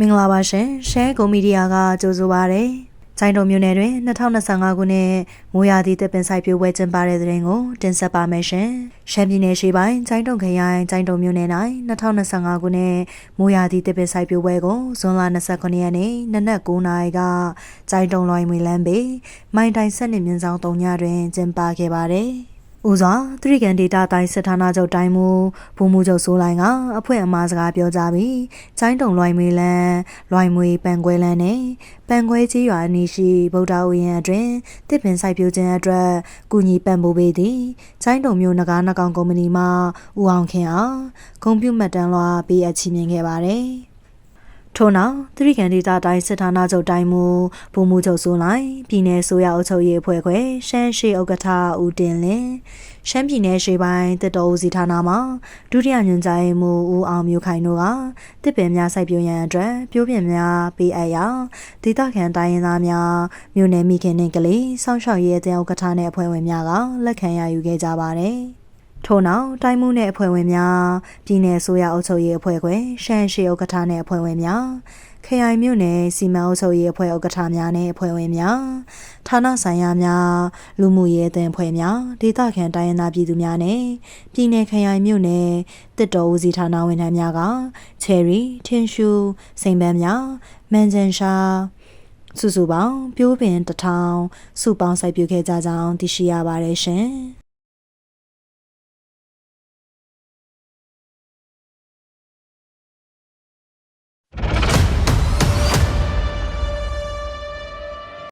မင်္ဂလာပါရှင်ရှဲကွန်မီဒီယာကကြိုဆိုပါရစေ။ကျိုင်းတုံမြို့နယ်တွင်2025ခုနှစ်မိုးရာသီတပ်ပင်ဆိုင်ပြိုပွဲကျင်းပတဲ့တဲ့ရင်ကိုတင်ဆက်ပါမယ်ရှင်။ရှမ်းပြည်နယ်ရှေ့ပိုင်းကျိုင်းတုံခရိုင်ကျိုင်းတုံမြို့နယ်၌2025ခုနှစ်မိုးရာသီတပ်ပင်ဆိုင်ပြိုပွဲကိုဇွန်လ29ရက်နေ့နနက်9:00နာရီကကျိုင်းတုံလွိုင်မွေလမ်းပေမိုင်းတိုင်ဆက်နေမြင်းဆောင်3ညတွင်ကျင်းပခဲ့ပါတယ်။ ဦးစွာသရိကန်ဒေတာတိုင်းစစ်ဌာနချုပ်တိုင်းမူဘူမူချုပ်စိုးလိုင်းကအဖွဲ့အမှားစကားပြောကြပြီးကျိုင်းတုံလွိုင်မွေလန်းလွိုင်မွေပန်ခွဲလန်းနဲ့ပန်ခွဲကြီးရွာအနီးရှိဗုဒ္ဓဝီယံအတွင်တစ်ပင်စိုက်ပျိုးခြင်းအတွက်ကူညီပံ့ပိုးပေးသည်ကျိုင်းတုံမြို့နဂါနကောင်ကုမ္ပဏီမှဦးအောင်ခင်အားဂုံပြုမှတ်တမ်းလွှာပေးအပ်ချီးမြှင့်ခဲ့ပါတယ် ထို့နောက်သတိကန်ဒေတာတိုင်းစစ်ဌာနချုပ်တိုင်းမူဗိုလ်မှူးချုပ်စိုးလိုက်ပြည်내ဆိုရအုပ်ချုပ်ရေးအဖွဲ့ခွဲရှမ်းရှိဥက္ကဋ္ဌဦးတင်လင်းရှမ်းပြည်နယ်ရှေ့ပိုင်းတစ်တော်ဦးစီဌာနမှဒုတိယညွှန်ကြားရေးမှူးဦးအောင်မျိုးခိုင်တို့ကတစ်ပင်များစိုက်ပျိုးရန်အတွက်ပြိုးပင်များပေးအပ်ရာဒေသခံတိုင်းရင်းသားများမြို့နယ်မိခင်နှင့်ကလေးစောင့်ရှောက်ရေးအသင်းဥက္ကဋ္ဌနှင့်အဖွဲ့ဝင်များကလက်ခံရယူခဲ့ကြပါတယ် ထို့နောက်တိုင်းမှုနဲ့အဖွဲ့ဝင်များပြည်내ဆိုရအုပ်ချုပ်ရေးအဖွဲ့ခွဲရှမ်းရှိဥက္ကဋ္ဌနဲ့အဖွဲ့ဝင်များခရိုင်မြို့နယ်စီမံအုပ်ချုပ်ရေးအဖွဲ့ဥက္ကဋ္ဌများနဲ့အဖွဲ့ဝင်များဌာနဆိုင်ရာများလူမှုရေးအသင်းအဖွဲ့များဒေသခံတိုင်းရင်းသားပြည်သူများနဲ့ပြည်내ခရိုင်မြို့နယ်တစ်တော်ဦးစီးဌာနဝန်ထမ်းများကချယ်ရီထင်းရှူစိန်ပန်းများမန်ဂျန်ရှာစုစုပေါင်းပြိုးပင်တထောင်စုပေါင်းစိုက်ပျိုးခဲ့ကြကြောင်းသိရှိရပါတယ်ရှင်။